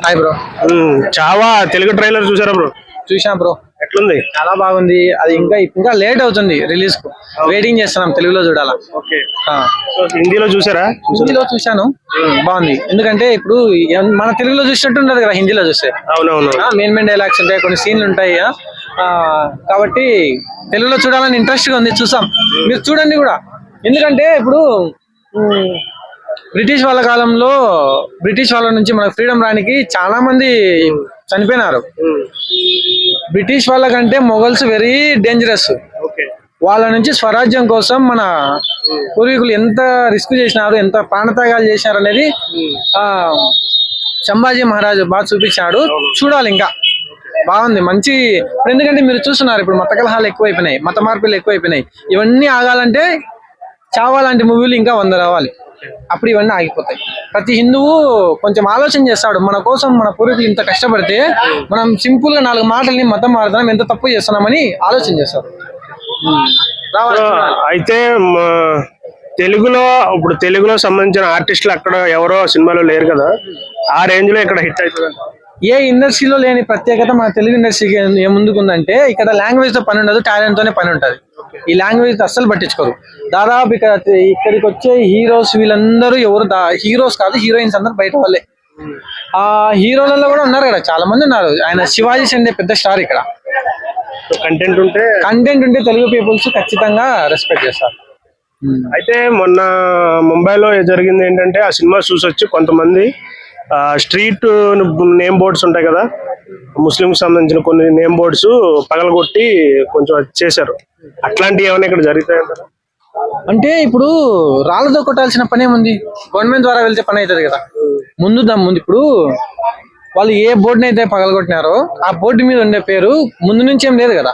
Hi bro. Chhaava Telugu trailer చూసారా bro? చూసాం bro. ఎట్లుంది? చాలా బాగుంది. అది ఇంకా ఇంకా లేట్ అవుతుంది రిలీజ్కు వెయిటింగ్ చేస్తున్నాం తెలుగులో చూడాలా. ఓకే. హిందీలో చూసారా? హిందీలో చూశాను. బాగుంది. ఎందుకంటే ఇప్పుడు మన తెలుగులో చూసినట్టు ఉండదు కదా హిందీలో చూస్తే. అవునవును మెయిన్ మెయిన్ డైలాగ్స్ ఉంటాయి కొన్ని సీన్లు ఉంటాయి కాబట్టి తెలుగులో చూడాలని ఇంట్రెస్ట్గా ఉంది. చూసాం. మీరు చూడండి కూడా. ఎందుకంటే ఇప్పుడు బ్రిటిష్ వాళ్ళ కాలంలో బ్రిటిష్ వాళ్ళ నుంచి మనకు ఫ్రీడమ్ రానికి చాలా మంది చనిపోయినారు బ్రిటిష్ వాళ్ళకంటే మొఘల్స్ వెరీ డేంజరస్ వాళ్ళ నుంచి స్వరాజ్యం కోసం మన పూర్వీకులు ఎంత రిస్క్ చేసినారు ఎంత ప్రాణత్యాగాలు చేసినారు అనేది ఆ సంభాజీ మహారాజు బాగా చూపించాడు. చూడాలి ఇంకా. బాగుంది. మంచి ఎందుకంటే మీరు చూస్తున్నారు ఇప్పుడు మత కలహాలు ఎక్కువైపోయినాయి మత మార్పులు ఎక్కువైపోయినాయి. ఇవన్నీ ఆగాలంటే చావా లాంటి మూవీలు ఇంకా వంద రావాలి. అప్పుడు ఇవన్నీ ఆగిపోతాయి. ప్రతి హిందువు కొంచెం ఆలోచన చేస్తాడు మన కోసం మన పూర్వీకులు ఇంత కష్టపడితే మనం సింపుల్గా నాలుగు మాటల్ని మతం మారుతున్నాం ఎంత తప్పు చేస్తున్నామని ఆలోచన చేస్తారు. అయితే తెలుగులో ఇప్పుడు తెలుగులో సంబంధించిన ఆర్టిస్టులు అక్కడ ఎవరో సినిమాలో లేరు కదా ఆ రేంజ్లో ఇక్కడ హిట్ అవుతుంది ఏ ఇండస్ట్రీలో లేని ప్రత్యేకత మన తెలుగు ఇండస్ట్రీకి ఏ ముందుకుందంటే ఇక్కడ లాంగ్వేజ్తో పని ఉండదు టాలెంట్ తోనే పని ఉంటది. ఈ లాంగ్వేజ్ అస్సలు పట్టించుకోరు. దాదాపు ఇక్కడ ఇక్కడికి వచ్చే హీరోస్ వీళ్ళందరూ ఎవరు హీరోస్ కాదు హీరోయిన్స్ అందరూ బయట వాళ్ళే. ఆ హీరోలలో కూడా ఉన్నారు కదా చాలా మంది ఉన్నారు. ఆయన శివాజీ సండే పెద్ద స్టార్ ఇక్కడ. కంటెంట్ ఉంటే కంటెంట్ ఉంటే తెలుగు పీపుల్స్ ఖచ్చితంగా రెస్పెక్ట్ చేస్తారు. అయితే మొన్న ముంబైలో జరిగింది ఏంటంటే ఆ సినిమా చూసొచ్చి కొంతమంది స్ట్రీట్ నేమ్ బోర్డ్స్ ఉంటాయి కదా. ముస్లింకి సంబంధించిన కొన్ని నేమ్ బోర్డ్స్ పగలగొట్టి కొంచెం చేశారు. అట్లాంటివి ఏమైనా ఇక్కడ జరుగుతాయంటారా? అంటే ఇప్పుడు రాళ్ళతో కొట్టాల్సిన పని ఏముంది? గవర్నమెంట్ ద్వారా వెళ్తే పని అవుతుంది కదా. ముందు దాని ముందు ఇప్పుడు వాళ్ళు ఏ బోర్డుని అయితే పగలగొట్టినారో ఆ బోర్డు మీద ఉండే పేరు ముందు నుంచి ఏం లేదు కదా.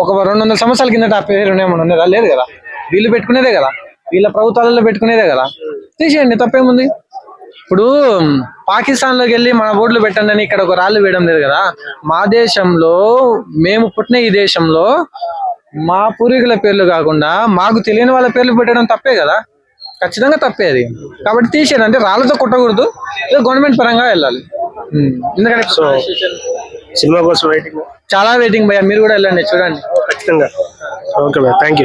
ఒక రెండు వందల సంవత్సరాల కిందట ఆ పేరు ఏమైనా ఉండేదా? లేదు కదా. వీళ్ళు పెట్టుకునేదే కదా. వీళ్ళ ప్రభుత్వాలలో పెట్టుకునేదే కదా. తీసేయండి తప్పేముంది? ఇప్పుడు పాకిస్తాన్లోకి వెళ్ళి మన బోర్డులు పెట్టండి అని ఇక్కడ ఒక రాళ్ళు వేయడం లేదు కదా. మా దేశంలో మేము పుట్టిన ఈ దేశంలో మా పూర్వీకుల పేర్లు కాకుండా మాకు తెలియని వాళ్ళ పేర్లు పెట్టడం తప్పే కదా. ఖచ్చితంగా తప్పే అది. కాబట్టి తీసేది అంటే రాళ్ళతో కొట్టకూడదు. గవర్నమెంట్ పరంగా వెళ్ళాలి. ఎందుకంటే సో సినిమా కోసం వెయిటింగ్ చాలా వెయిటింగ్ భయ్యా. మీరు కూడా వెళ్ళండి. చూడండి. ఖచ్చితంగా. Okay thank you